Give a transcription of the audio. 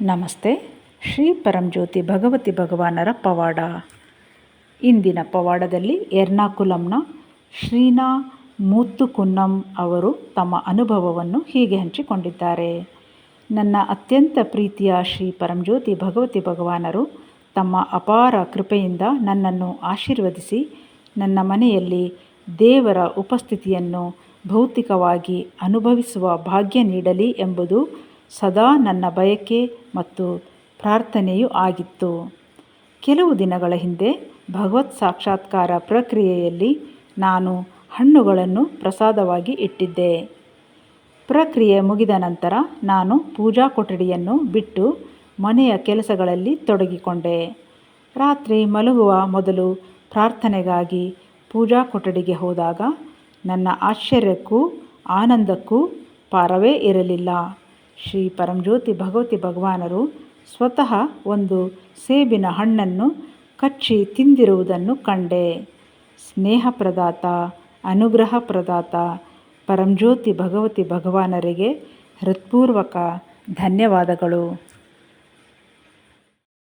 ನಮಸ್ತೆ. ಶ್ರೀ ಪರಂಜ್ಯೋತಿ ಭಗವತಿ ಭಗವಾನರ ಪವಾಡ. ಇಂದಿನ ಪವಾಡದಲ್ಲಿ ಎರ್ನಾಕುಲಂನ ಶ್ರೀನಾ ಮೂತ್ತುಕುನ್ನಂ ಅವರು ತಮ್ಮ ಅನುಭವವನ್ನು ಹೀಗೆ ಹಂಚಿಕೊಂಡಿದ್ದಾರೆ. ನನ್ನ ಅತ್ಯಂತ ಪ್ರೀತಿಯ ಶ್ರೀ ಪರಂಜ್ಯೋತಿ ಭಗವತಿ ಭಗವಾನರು ತಮ್ಮ ಅಪಾರ ಕೃಪೆಯಿಂದ ನನ್ನನ್ನು ಆಶೀರ್ವದಿಸಿ ನನ್ನ ಮನೆಯಲ್ಲಿ ದೇವರ ಉಪಸ್ಥಿತಿಯನ್ನು ಭೌತಿಕವಾಗಿ ಅನುಭವಿಸುವ ಭಾಗ್ಯ ನೀಡಲಿ ಎಂಬುದು ಸದಾ ನನ್ನ ಬಯಕೆ ಮತ್ತು ಪ್ರಾರ್ಥನೆಯೂ ಆಗಿತ್ತು. ಕೆಲವು ದಿನಗಳ ಹಿಂದೆ ಭಗವತ್ ಸಾಕ್ಷಾತ್ಕಾರ ಪ್ರಕ್ರಿಯೆಯಲ್ಲಿ ನಾನು ಹಣ್ಣುಗಳನ್ನು ಪ್ರಸಾದವಾಗಿ ಇಟ್ಟಿದ್ದೆ. ಪ್ರಕ್ರಿಯೆ ಮುಗಿದ ನಂತರ ನಾನು ಪೂಜಾ ಕೊಠಡಿಯನ್ನು ಬಿಟ್ಟು ಮನೆಯ ಕೆಲಸಗಳಲ್ಲಿ ತೊಡಗಿಕೊಂಡೆ. ರಾತ್ರಿ ಮಲಗುವ ಮೊದಲು ಪ್ರಾರ್ಥನೆಗಾಗಿ ಪೂಜಾ ಕೊಠಡಿಗೆ ಹೋದಾಗ ನನ್ನ ಆಶ್ಚರ್ಯಕ್ಕೂ ಆನಂದಕ್ಕೂ ಪಾರವೇ ಇರಲಿಲ್ಲ. ಶ್ರೀ ಪರಂಜ್ಯೋತಿ ಭಗವತಿ ಭಗವಾನರು ಸ್ವತಃ ಒಂದು ಸೇಬಿನ ಹಣ್ಣನ್ನು ಕಚ್ಚಿ ತಿಂದಿರುವುದನ್ನು ಕಂಡೆ. ಸ್ನೇಹ ಪ್ರದಾತ ಅನುಗ್ರಹ ಪ್ರದಾತ ಪರಂಜ್ಯೋತಿ ಭಗವತಿ ಭಗವಾನರಿಗೆ ಹೃತ್ಪೂರ್ವಕ ಧನ್ಯವಾದಗಳು.